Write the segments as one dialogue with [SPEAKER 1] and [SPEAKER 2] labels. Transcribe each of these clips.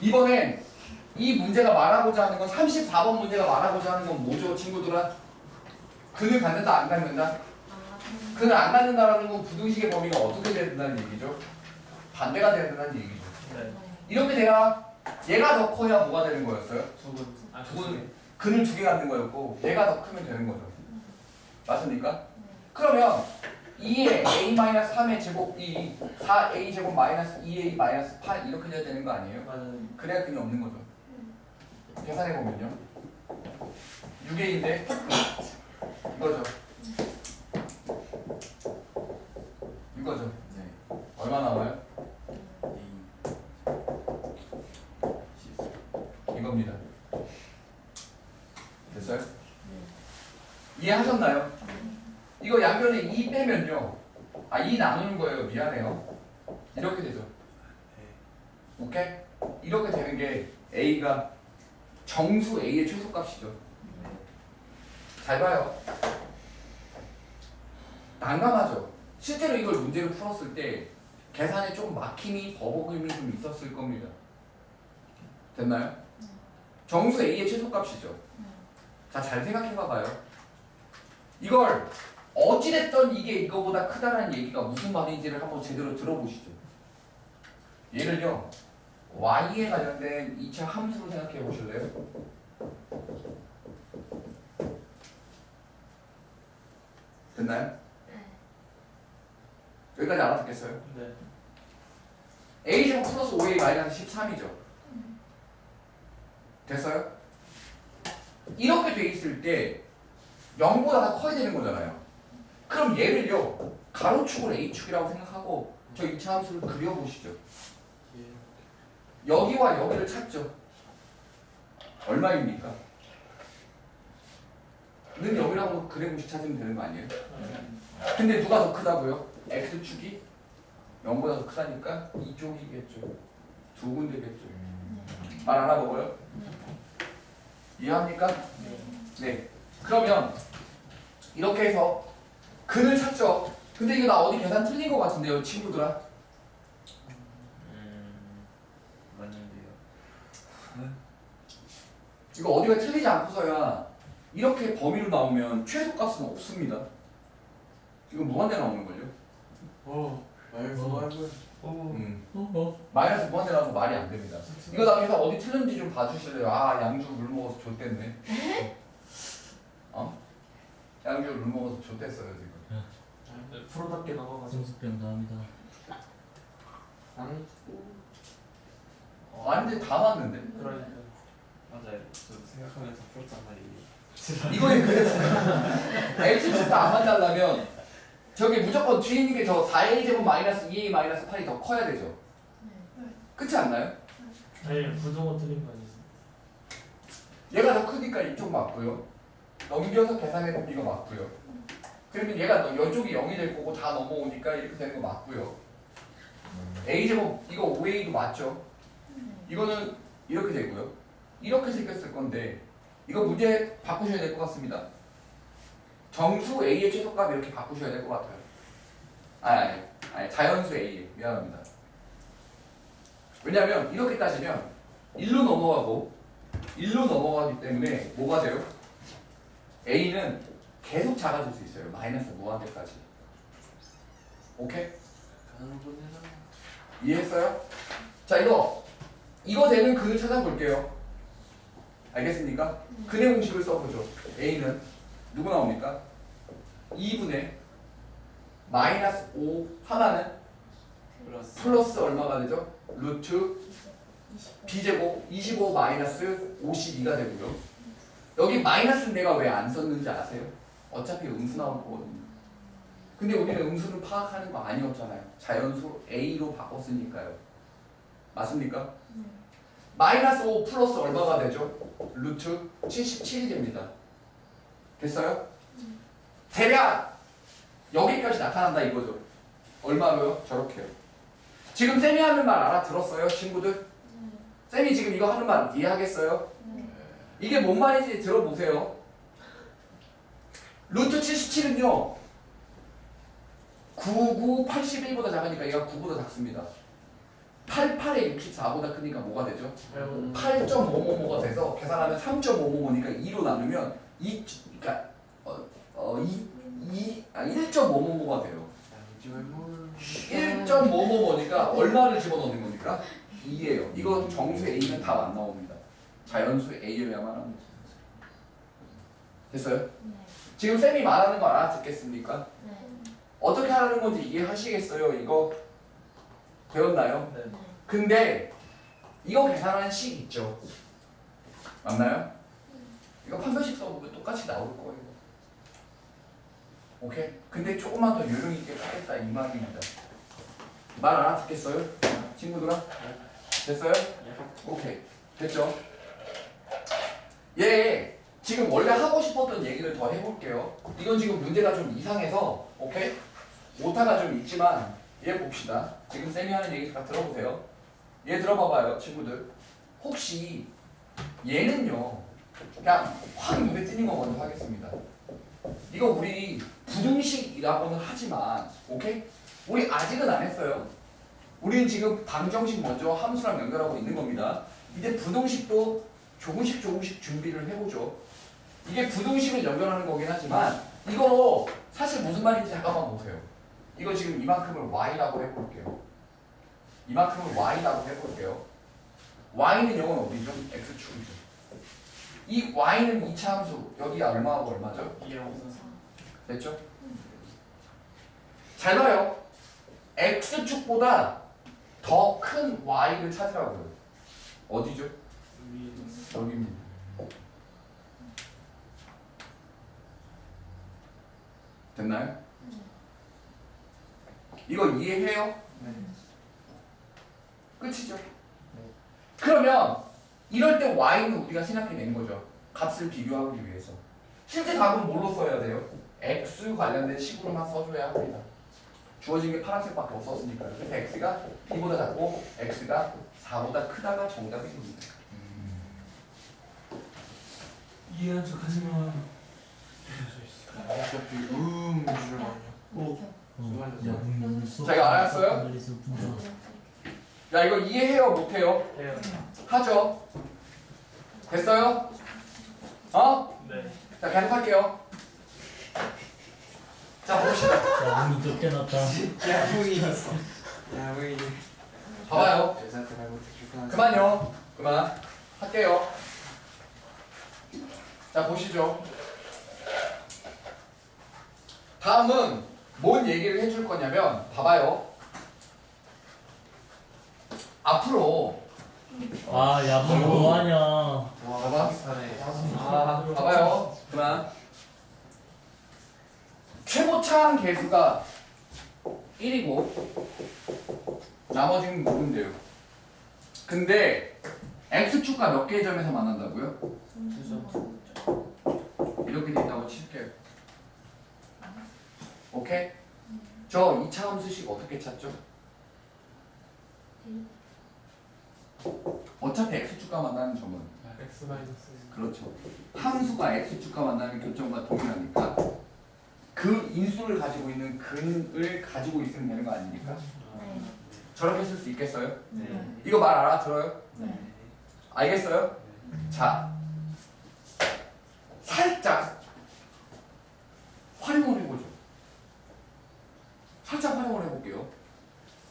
[SPEAKER 1] 이번엔 이 문제가 말하고자 하는 건 34번 문제가 말하고자 하는 건 뭐죠 친구들아? 근을 갖는다 안 갖는다? 근을 안 갖는다라는 건 부등식의 범위가 어떻게 돼야 된다는 얘기죠? 반대가 돼야 된다는 얘기죠
[SPEAKER 2] 네.
[SPEAKER 1] 이렇게 돼야 얘가 더 커야 뭐가 되는 거였어요?
[SPEAKER 2] 두분 아,
[SPEAKER 1] 두 분. 근을 두개 갖는 거였고 얘가 더 크면 되는 거죠 맞습니까? 그러면 2의 a-3의 제곱 이 4a 제곱 마이너스 2a 마이너스 8 이렇게 돼야 되는 거 아니에요?
[SPEAKER 2] 맞아요.
[SPEAKER 1] 그래야 근이 없는 거죠. 계산해 보면요. 6A인데 이거죠. 이거죠. 네. 얼마 나와요? 이겁니다. 됐어요? 이해하셨나요? 이거 양변에 2 빼면요. 아, 2 나누는 거예요. 미안해요. 이렇게 되죠. 오케이? 이렇게 되는 게 A가 정수 A의 최소값이죠. 잘 봐요. 난감하죠. 실제로 이걸 문제를 풀었을 때 계산에 좀 막힘이 버벅임이 좀 있었을 겁니다. 됐나요? 정수 A의 최소값이죠. 자, 잘 생각해 봐봐요. 이걸 어찌됐든 이게 이거보다 크다는 얘기가 무슨 말인지를 한번 제대로 들어보시죠. 예를요, y에 관련된 2차 함수로 생각해 보실래요? 됐나요? 여기까지 알아듣겠어요?
[SPEAKER 2] 네.
[SPEAKER 1] a제곱 플러스 5a 마이너스 13이죠. 됐어요? 이렇게 돼 있을 때 0보다 더 커야 되는 거잖아요. 그럼 얘를요 가로축을 a축이라고 생각하고 저 2차 함수를 그려보시죠. 여기와 여기를 찾죠. 얼마입니까? 는 여기라고 그래보시 찾으면 되는 거 아니에요? 근데 누가 더 크다고요? x축이 0보다 더 크다니까 이쪽이겠죠. 두 군데겠죠. 말 알아먹어요? 이해합니까? 네. 그러면 이렇게 해서 근을 찾죠. 근데 이거 나 어디 계산 틀린 것 같은데요, 친구들아?
[SPEAKER 2] 음. 맞는데요.
[SPEAKER 1] 이거 어디가 틀리지 않고서야 이렇게 범위로 나오면 최소값은 없습니다. 이건 무한대 나오는 걸요?
[SPEAKER 3] 어, 말고 말고.
[SPEAKER 1] 음.
[SPEAKER 2] 어.
[SPEAKER 1] 마이너스 무한대 나와서 말이 안 됩니다. 이거 나 계산 어디 틀렸는지 좀 봐주실래요? 아 양주 물 먹어서 좆됐네. 어? 양주 물 먹어서 좆됐어요 지금.
[SPEAKER 2] 네, 프로답게 넘어가서.
[SPEAKER 4] 성수병 나옵니다.
[SPEAKER 3] 안
[SPEAKER 1] 어, 아닌데 다 맞는데?
[SPEAKER 2] 그러니까.
[SPEAKER 3] 맞아요. 생각하면서 풀었단 말이에요.
[SPEAKER 1] 이거에 그래서 X축 다안 맞달라면 저기 무조건 뒤에 있는 게 저 4A 제곱 마이너스 2A 마이너스 8이 더 커야 되죠. 그렇지 않나요?
[SPEAKER 2] 아니 부동은 틀린 거 아니에요?
[SPEAKER 1] 얘가 더 크니까 이쪽 맞고요. 넘겨서 계산해 보면 이거 맞고요. 그러면 얘가 너 이쪽이 0이 될 거고 다 넘어오니까 이렇게 되는 거 맞고요. A 제곱 이거 5A도 맞죠? 이거는 이렇게 되고요. 이렇게 생겼을 건데 이거 문제 바꾸셔야 될 것 같습니다. 정수 A의 최소값 이렇게 바꾸셔야 될 것 같아요. 아니, 아니, 아니 자연수 A 미안합니다. 왜냐하면 이렇게 따지면 1로 넘어가고 1로 넘어가기 때문에 뭐가 돼요? A는 계속 작아질 수 있어요. 마이너스 무한대까지. 오케이? 이해했어요? 자 이거 이거 되는 근을 찾아볼게요. 알겠습니까? 근의 공식을 써보죠. A는 누구 나옵니까? 2분의 마이너스 5 하나는
[SPEAKER 3] 플러스.
[SPEAKER 1] 플러스 얼마가 되죠? 루트 b제곱 25 마이너스 52가 되고요. 여기 마이너스는 내가 왜 안 썼는지 아세요? 어차피 음수 나올 거거든요. 근데 우리는 음수를 파악하는 거 아니었잖아요. 자연수 A로 바꿨으니까요. 맞습니까? 마이너스 5 플러스 얼마가 되죠? 루트 77이 됩니다. 됐어요? 대략 여기까지 나타난다 이거죠. 얼마로요? 저렇게요. 지금 쌤이 하는 말 알아들었어요, 친구들? 쌤이 지금 이거 하는 말 이해하겠어요? 이게 뭔 말인지 들어보세요. 루트 77은요, 99, 81보다 작으니까 얘가 9보다 작습니다. 88에 64보다 크니까 뭐가 되죠?
[SPEAKER 3] 음.
[SPEAKER 1] 8.5모모가 돼서 계산하면 3.5모모니까 2로 나누면 2 그러니까 어, 어 2, 2, 아 1.5모모가 돼요.
[SPEAKER 3] 양지 말물
[SPEAKER 1] 1.5모모니까 얼마를 집어넣는 겁니까? 2예요. 이거 정수 A는 답 안 나옵니다. 자연수 A여야만 합니다. 됐어요?
[SPEAKER 4] 네.
[SPEAKER 1] 지금 쌤이 말하는 거 알아듣겠습니까?
[SPEAKER 4] 네.
[SPEAKER 1] 어떻게 하는 건지 이해하시겠어요? 이거 배웠나요?
[SPEAKER 2] 네.
[SPEAKER 1] 근데 이거 계산하는 식 있죠? 맞나요? 이거 판별식 써보면 똑같이 나올 거예요. 오케이? 근데 조금만 더 요령 있게 하겠다 이 말입니다. 말 알아듣겠어요? 친구들아? 됐어요? 오케이. 됐죠? 예, 지금 원래 하고 싶었던 얘기를 더 해볼게요. 이건 지금 문제가 좀 이상해서, 오케이? 오타가 좀 있지만, 얘 봅시다. 지금 쌤이 하는 얘기 다 들어보세요. 얘 들어봐봐요, 친구들. 혹시 얘는요, 그냥 확 입에 띄는 거 먼저 하겠습니다. 이거 우리 부등식이라고는 하지만, 오케이? 우리 아직은 안 했어요. 우리는 지금 방정식 먼저 함수랑 연결하고 있는 겁니다. 이제 부등식도 조금씩 조금씩 준비를 해보죠. 이게 부등식을 연결하는 거긴 하지만 이거 사실 무슨 말인지 잠깐만 보세요. 이거 지금 이만큼을 y라고 해볼게요. 이만큼을 y라고 해볼게요. y는 영은 어디죠? x축이죠. 이 y는 2차 함수 여기 얼마하고 얼마죠? 됐죠? 잘 봐요. x축보다 더 큰 y를 찾으라고요. 어디죠? 여기입니다. 됐나요? 이거 이해해요? 끝이죠. 그러면 이럴 때 y는 우리가 생각해낸 거죠. 값을 비교하기 위해서. 실제 답은 뭘로 써야 돼요? x 관련된 식으로만 써줘야 합니다. 주어진 게 파란색밖에 없었으니까요. 그래서 x가 b보다 작고 x가 4보다 크다가 정답이 됩니다.
[SPEAKER 2] 이해한 척 하지 마.
[SPEAKER 3] 어차피 음 줄을 많이
[SPEAKER 1] 자, 이거 알았어요? 야 이거 이해해요 못해요?
[SPEAKER 2] 해요.
[SPEAKER 1] 하죠. 됐어요? 어?
[SPEAKER 2] 네.
[SPEAKER 1] 자 계속 할게요. 자 봅시다.
[SPEAKER 5] 야, 문이 쫓겨났다.
[SPEAKER 3] 야무이였어 야무이
[SPEAKER 1] 봐봐요.
[SPEAKER 3] 여자한테 말 못해주고
[SPEAKER 1] 그만요. 그만. 할게요. 자 보시죠. 다음은 뭔 얘기를 해줄 거냐면 봐봐요. 앞으로
[SPEAKER 5] 아, 야, 뭐 뭐하냐.
[SPEAKER 1] 봐봐.
[SPEAKER 3] 비슷하네
[SPEAKER 1] 아, 봐봐요. 그만. 최고 차항 개수가 1이고 나머지는 모른대요. 근데 x축과 몇 개의 점에서 만난다고요? 이렇게 돼 있다고 칠게요. 오케이? 저 2차 함수식 어떻게 찾죠? 어차피 x축과 만나는 점은
[SPEAKER 2] X 마이너스.
[SPEAKER 1] 그렇죠. 함수가 x축과 만나는 교점과 동일하니까 그 인수를 가지고 있는 근을 가지고 있으면 되는 거 아닙니까? 저렇게 쓸 수 있겠어요?
[SPEAKER 3] 네
[SPEAKER 1] 이거 말 알아들어요?
[SPEAKER 4] 네.
[SPEAKER 1] 알겠어요? 자, 살짝 활용을. 살짝 활용을 해볼게요.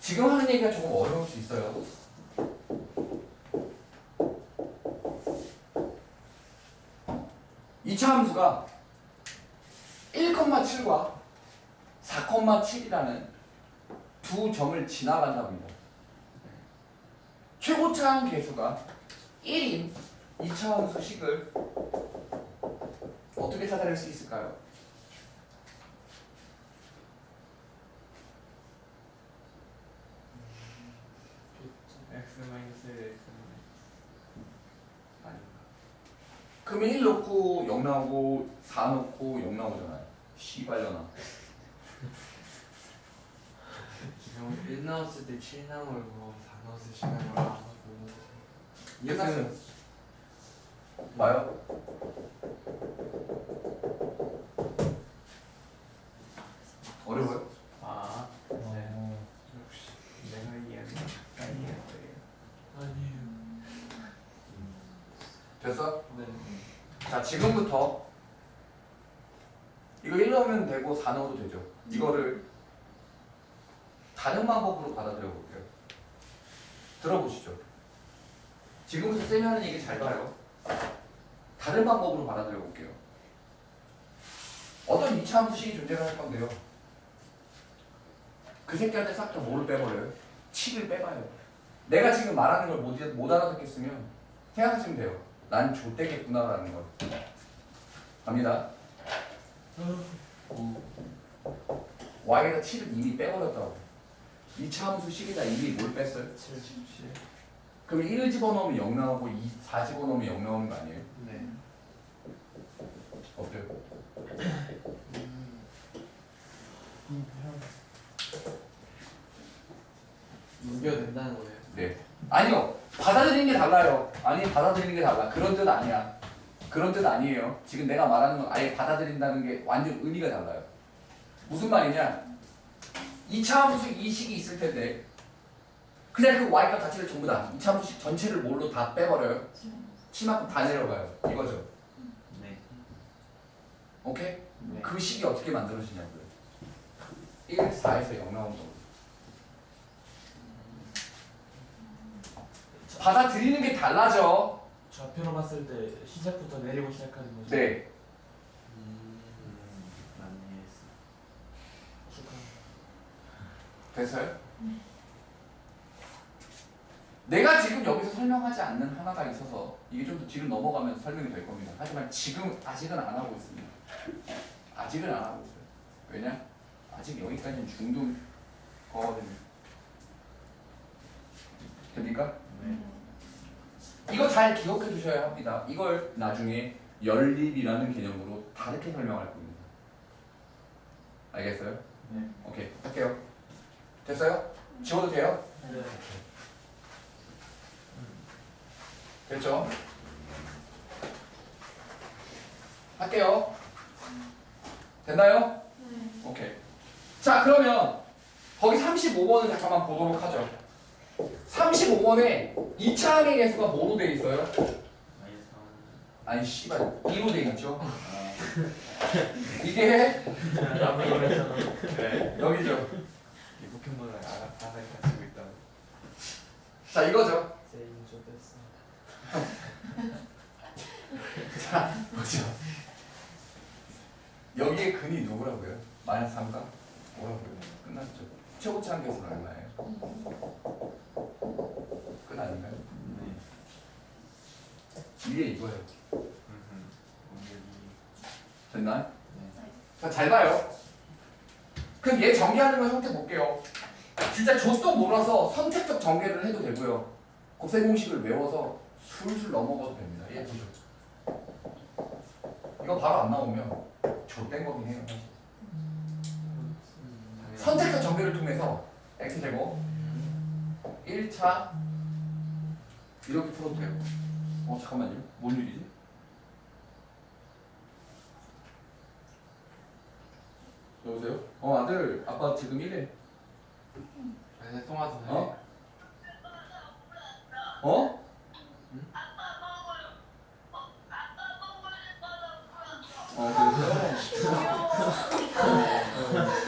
[SPEAKER 1] 지금 하는 얘기가 조금 어려울 수 있어요. 이차 함수가 1,7과 4,7이라는 두 점을 지나간답니다. 최고차항 개수가 1인 2차 함수식을 어떻게 찾아낼 수 있을까요?
[SPEAKER 3] X 마이너스 X
[SPEAKER 1] 아닌가. 그러면 1 넣고 0 나오고 4 넣고 0 나오잖아요. 씨발려나.
[SPEAKER 3] 형, 1 나왔을 때 7 나오고 4 나왔을 때 10 나오고
[SPEAKER 1] 끝났어요. 봐요. 어려워요?
[SPEAKER 3] 아
[SPEAKER 5] 어,
[SPEAKER 3] 역시 내가 이해하는 게 아니야
[SPEAKER 1] 됐어?
[SPEAKER 3] 네.
[SPEAKER 1] 자 지금부터 이거 1 넣으면 되고 4 넣어도 되죠. 이거를 다른 방법으로 받아들여 볼게요. 들어보시죠. 지금부터 쌤이 하는 얘기 잘 봐요. 다른 방법으로 받아들여 볼게요. 어떤 이차함수식이 존재를 할 건데요. 그 새끼한테 싹 다 뭐를 빼버려요? 7을 빼봐요. 내가 지금 말하는 걸 못 못 알아듣겠으면 생각하시면 돼요 난 좆되겠구나라는 걸 갑니다 y에다 7을 이미 빼버렸다고 2차 함수 식에다 이미 뭘 뺐어요?
[SPEAKER 3] 7, 7.
[SPEAKER 1] 그럼 1 집어넣으면 0 나오고 2, 4 집어넣으면 0 나오는 거 아니에요?
[SPEAKER 3] 네.
[SPEAKER 1] 어때요?
[SPEAKER 3] 이겨야 된다는 거예요.
[SPEAKER 1] 네. 아니요. 받아들이는 게 달라요. 아니 받아들이는 게 달라. 그런 뜻 아니야. 그런 뜻 아니에요. 지금 내가 말하는 건 아예 받아들인다는 게 완전 의미가 달라요. 무슨 말이냐? 2차 함수식 이 식이 있을 텐데 그냥 그 y값 자체를 전부 다 2차 함수식 전체를 뭘로 다 빼버려요. 치만큼 다 내려가요. 이거죠.
[SPEAKER 3] 네.
[SPEAKER 1] 오케이?
[SPEAKER 3] 네.
[SPEAKER 1] 그 식이 어떻게 만들어지냐고요. 1, 4에서 0 나오는 거. 받아들이는 게 달라져.
[SPEAKER 2] 좌표로 봤을 때 시작부터 내리고 시작하는 거죠.
[SPEAKER 1] 네.
[SPEAKER 3] 음, 맞네.
[SPEAKER 2] 축하.
[SPEAKER 1] 됐어요? 내가 지금 여기서 설명하지 않는 하나가 있어서 이게 좀 더 뒤로 넘어가면 설명이 될 겁니다. 하지만 지금 아직은 안 하고 있습니다. 아직은 안 하고 있어요. 왜냐? 아직 여기까지는 중등 거거든요. 됩니까?
[SPEAKER 3] 네.
[SPEAKER 1] 이거 잘 기억해 두셔야 합니다. 이걸 나중에 연립이라는 개념으로 다르게 설명할 겁니다. 알겠어요?
[SPEAKER 2] 네.
[SPEAKER 1] 오케이 할게요. 됐어요? 지워도 돼요?
[SPEAKER 2] 네.
[SPEAKER 1] 됐죠? 할게요. 됐나요? 오케이. 자 그러면 거기 35번을 잠깐만 보도록 하죠. 35번에 2차 항의 개수가 뭐로 돼 있어요? 아니 씨발 2로 돼 있죠. 이게.
[SPEAKER 3] 네.
[SPEAKER 1] 여기죠.
[SPEAKER 3] 이 있다고.
[SPEAKER 1] 자 이거죠.
[SPEAKER 2] 세인 좋댔어.
[SPEAKER 1] 자 보죠. 여기에 근이 누구라고요? 마이너스 3가? 뭐라고요? 끝났죠. 최고치 한 개수는 얼마예요? 끝 아닌가요?
[SPEAKER 3] 네.
[SPEAKER 1] 이게 이거예요.
[SPEAKER 3] 음. 오늘이
[SPEAKER 1] 됐나요?
[SPEAKER 3] 네.
[SPEAKER 1] 자, 잘 봐요. 그럼 얘 전개하는 걸 선택 볼게요. 진짜 좆도 몰라서 선택적 전개를 해도 되고요. 곱셈 공식을 외워서 술술 넘어가도 됩니다. 얘 보죠. 이거 바로 안 나오면 좆된 거긴 해요. 선택적 전개를 통해서 x제곱 1차 이렇게 풀어도 돼요. 어 잠깐만요. 뭔 일이지? 여보세요? 어 아들 아빠 지금 이래
[SPEAKER 3] 아니 통화 더 해.
[SPEAKER 1] 어? 어? 어 그래서